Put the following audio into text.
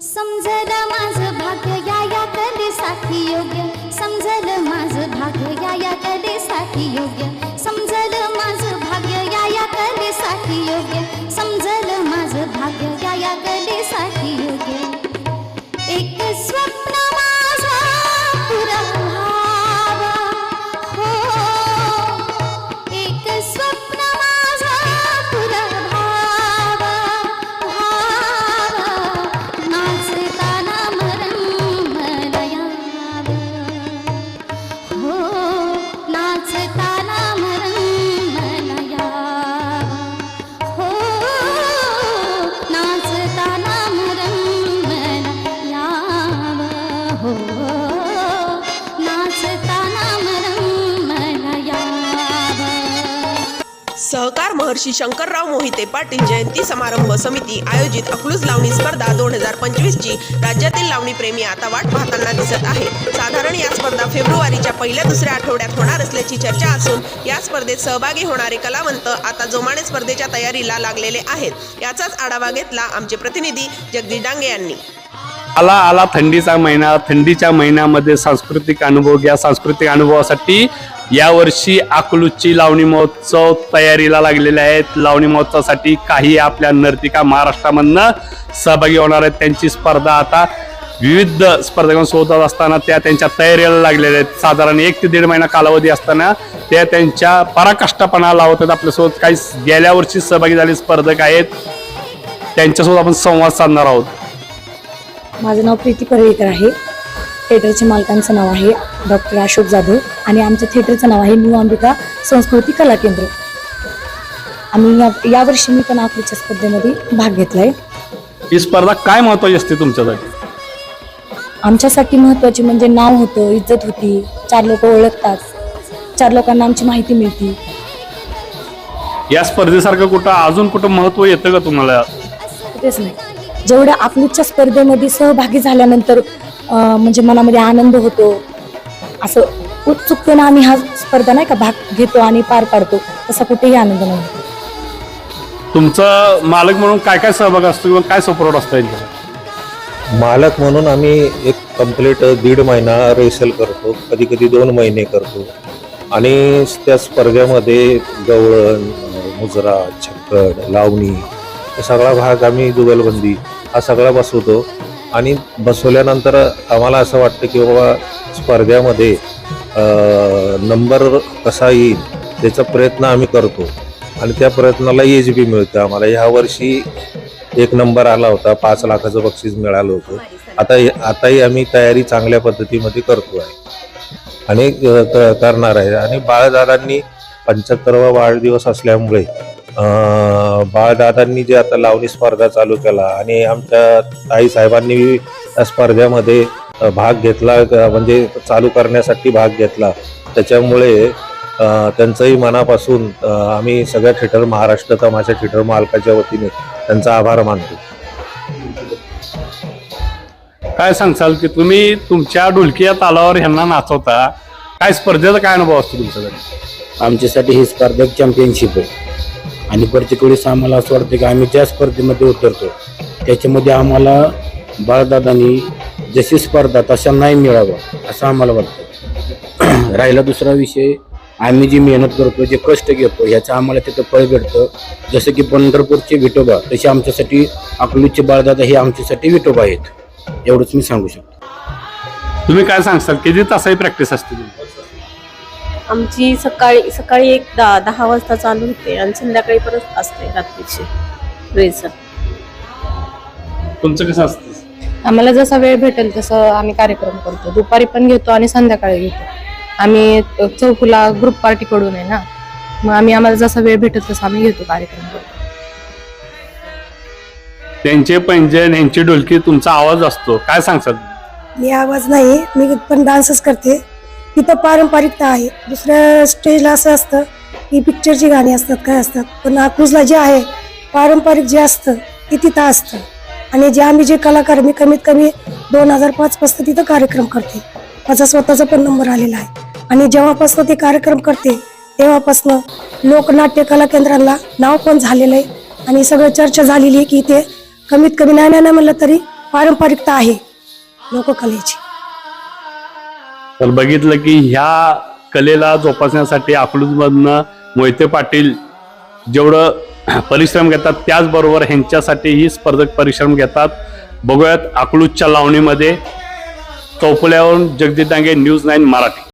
समजलं माझं भाग्य या या कलेसाठी योग्य. समजलं माझं भाग्य या या कलेसाठी योग्य. समजलं माझं भाग्य या या कलेसाठी योग्य. समज सहकार महर्षी शंकरराव मोहिते पाटील जयंती समारंभ समिती आयोजित अकलूज लावणी स्पर्धा दोन हजार पंचवीसची राज्यातील लावणी प्रेमी आता वाट पाहताना दिसत आहे. साधारण या स्पर्धा फेब्रुवारीच्या पहिल्या दुसऱ्या आठवड्यात होणार असल्याची चर्चा असून या स्पर्धेत सहभागी होणारे कलावंत आता जोमाने स्पर्धेच्या तयारीला लागलेले आहेत. याचाच आढावा घेतला आमचे प्रतिनिधी जगदीश डांगे यांनी. आला आला थंडीचा महिना. थंडीच्या महिन्यामध्ये सांस्कृतिक अनुभव घ्या. सांस्कृतिक अनुभवासाठी यावर्षी अकलूजची लावणी महोत्सव तयारीला लागलेले आहेत. लावणी महोत्सवासाठी काही आपल्या नर्तिका महाराष्ट्रामधनं सहभागी होणार आहेत. त्यांची स्पर्धा आता विविध स्पर्धकांसोबत असताना त्या त्यांच्या तयारीला लागलेल्या आहेत. साधारण एक ते दीड महिना कालावधी असताना त्या त्यांच्या पराकाष्ठापणा लावत आहेत. आपल्यासोबत काही गेल्या वर्षी सहभागी झाले स्पर्धक आहेत. त्यांच्यासोबत आपण संवाद साधणार आहोत. माझं नाव प्रीती परळीकर आहे. थिएटरच्या मालकांचं नाव आहे डॉक्टर अशोक जाधव आणि आमच्या थिएटरचं नाव आहे न्यू अंबिका संस्कृती कला केंद्र. आम्ही या यावर्षी मी पण आकृतीच्या स्पर्धेमध्ये भाग घेतला आहे ही स्पर्धा काय महत्वाची असते तुमच्यासाठी? आमच्यासाठी महत्त्वाची म्हणजे नाव होतं इज्जत होती चार लोक ओळखतात चार लोकांना आमची माहिती मिळते. या स्पर्धेसारखं कुठं अजून कुठं महत्त्व येतं का तुम्हाला? तेच नाही जेवढ्या आकृतीच्या स्पर्धेमध्ये सहभागी झाल्यानंतर म्हणजे मनामध्ये आनंद होतो. असं उत्सुकतेनं आम्ही हा स्पर्धा नाही का भाग घेतो आणि पार पाडतो तसा कुठेही आनंद नाही. तुमचं मालक म्हणून काय काय सहभाग असतो किंवा काय सपोर्ट असतो मालक म्हणून आम्ही एक कंप्लीट दीड महिना रेसल करतो कधी कधी दोन महिने करतो. आणि त्या स्पर्धेमध्ये गवळण मुजरा छक्कड लावणी हे सगळा भाग आम्ही जुगलबंदी हा सगळा बसवतो. आणि बसवल्यानंतर आम्हाला असं वाटतं की बाबा स्पर्धेमध्ये नंबर कसा येईल त्याचा प्रयत्न आम्ही करतो. आणि त्या प्रयत्नाला एज बी मिळतं आम्हाला. ह्या वर्षी एक नंबर आला होता. पाच लाखाचं बक्षीस मिळालं होतं. आता आताही आम्ही तयारी चांगल्या पद्धतीमध्ये करतो आहे आणि करणार आहे. आणि बाळदादांनी पंच्याहत्तरवा वाढदिवस असल्यामुळे बाळदादांनी जे आता लावणी स्पर्धा चालू केला आणि आमच्या आई साहेबांनी त्या स्पर्धेमध्ये भाग घेतला म्हणजे चालू करण्यासाठी भाग घेतला. त्याच्यामुळे त्यांचंही मनापासून आम्ही सगळ्या थिएटर महाराष्ट्र तमाशा थिएटर मालकाच्या वतीने त्यांचा आभार मानतो. काय सांगसाल की तुम्ही तुमच्या ढोलकीया तालावर ह्यांना नाचवता? काय स्पर्धेचा काय अनुभव असतो तुमच्याकडे? आमच्यासाठी ही स्पर्धा एक चॅम्पियनशिप आहे. आणि प्रत्येक वेळेस आम्हाला असं वाटतं की आम्ही ज्या स्पर्धेमध्ये उतरतो. त्याच्यामध्ये आम्हाला बाळदादांनी जशी स्पर्धा तशा नाही मिळावं असं आम्हाला वाटतं. राहिला दुसरा विषय आम्ही जी मेहनत करतो जे कष्ट घेतो ह्याचं आम्हाला तिथं फळ भेटतं. जसं की पंढरपूरचे विठोबा तसे आमच्यासाठी अकलूजचे बाळदादा हे आमच्यासाठी विठोबा आहेत. एवढंच मी सांगू शकतो. तुम्ही काय सांगसाल? किती तासाही प्रॅक्टिस असते तुमची? आमची सकाळी सकाळी एक दहा दहा वाजता चालू होते आणि संध्याकाळी परत असते रात्रीची रेसर तुमचं कसं असतं? आम्हाला जसा वेळ भेटेल तसं आम्ही कार्यक्रम करतो. दुपारी पण घेतो आणि संध्याकाळी घेतो. आम्ही चौकूला ग्रुप पार्टी कडून आहे ना मग आम्ही आम्हाला जसा वेळ भेटेल तसा आम्ही घेतो कार्यक्रम करतो. त्यांचे पैंजण यांची ढोलकी तुमचा आवाज असतो. काय सांगसाल मी आवाज नाही मी पण डान्सच करते. तिथं पारंपरिकता आहे. दुसऱ्या स्टेजला असं असतं की पिक्चरची गाणी असतात काय असतात. पण अक्रूजला जे आहे पारंपरिक जे असतं ते तिथं असतं. आणि जे आम्ही जे कलाकार मी कमीत कमी दोन हजार पाचपासून तिथं कार्यक्रम करते. माझा स्वतःचा पण नंबर आलेला आहे. आणि जेव्हापासून ते कार्यक्रम करते तेव्हापासनं लोकनाट्य कला केंद्राला नाव पण झालेलं आहे. आणि सगळं चर्चा झालेली आहे की इथे कमीत कमी नाही नाही म्हणलं तरी पारंपरिकता आहे लोककलेची. तर बघितलं की ह्या कलेला जोपासण्यासाठी अकलूजमधनं मोहिते पाटील जेवढं परिश्रम घेतात त्याचबरोबर ह्यांच्यासाठीही स्पर्धक परिश्रम घेतात. बघूयात अकलूजच्या लावणीमध्ये चौफुल्यावरून जगदीश डांगे न्यूज नाईन मराठी.